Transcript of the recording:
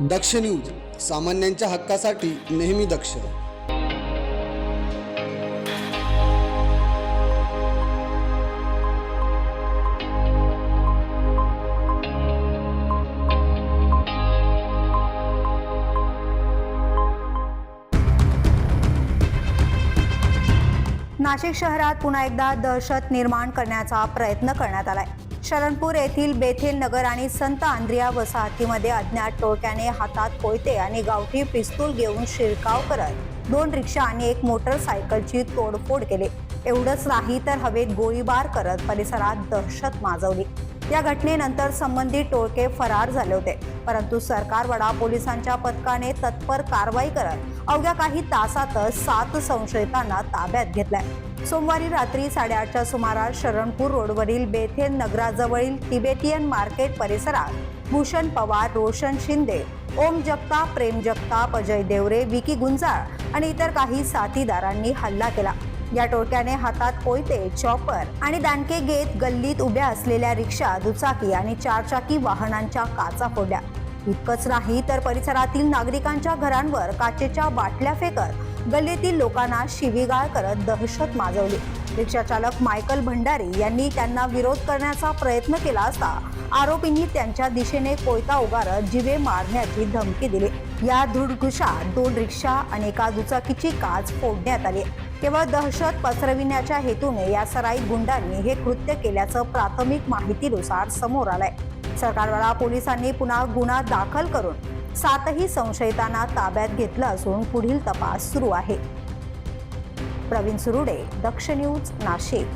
दक्ष news सामान्यांच्या हक्कासाठी नेहमी दक्ष. नाशिक शहरात पुन्हा एकदा दहशत निर्माण करण्याचा प्रयत्न करण्यात आलाय. शरणपूर येथील बेथेल नगर आणि संत आंद्रिया वसाहतीमध्ये अज्ञात टोळक्याने हातात कोयते आणि गावठी पिस्तूल घेऊन शिरकाव करत दोन रिक्षा आणि एक मोटरसायकलची तोडफोड केली. एवढंच नाही तर हवेत गोळीबार करत परिसरात दहशत माजवली. या घटनेनंतर संबंधित टोळके फरार झाले होते. परंतु सरकारवाडा पोलिसांच्या पथकाने तत्पर कारवाई करत अवघ्या काही तासातच सात संशयितांना ताब्यात घेतलाय. सोमवारी रात्री साडेआठच्या सुमारास शरणपूर रोडवरील बेथेन नगराजवळील तिबेटियन मार्केट परिसरात भूषण पवार रोशन शिंदे ओम जगताप प्रेम जगताप अजय देवरे विकी गुंजाळ आणि इतर काही साथीदारांनी हल्ला केला. या टोळक्याने हातात कोयते चॉपर आणि दांडके घेत गल्लीत उभ्या असलेल्या रिक्षा दुचाकी आणि चारचाकी वाहनांच्या काचा फोडल्या इतकंच नाही तर परिसरातील नागरिकांच्या घरांवर काचेच्या बाटल्या फेकत गल्लीतील लोकांना शिवीगाळ करत दहशत माजवली. रिक्षा चालक मायकल भंडारी यांनी त्यांना विरोध करण्याचा प्रयत्न केला असता आरोपींनी त्यांच्या दिशेने कोयता उगारत जिवे मारण्याची धमकी दिली. या धुडघुशात दोन रिक्षा आणि एका दुचाकीची काच फोडण्यात आली. केवळ दहशत पसरविण्याच्या हेतूने या सराई गुंडांनी हे कृत्य केल्याचं प्राथमिक माहितीनुसार समोर आलंय. सरकारवाला पोलिसांनी पुन्हा गुन्हा दाखल करून सातही संशयितांना ताब्यात घेतलं असून पुढील तपास सुरू आहे. प्रवीण सुरुडे दक्ष न्यूज नाशिक.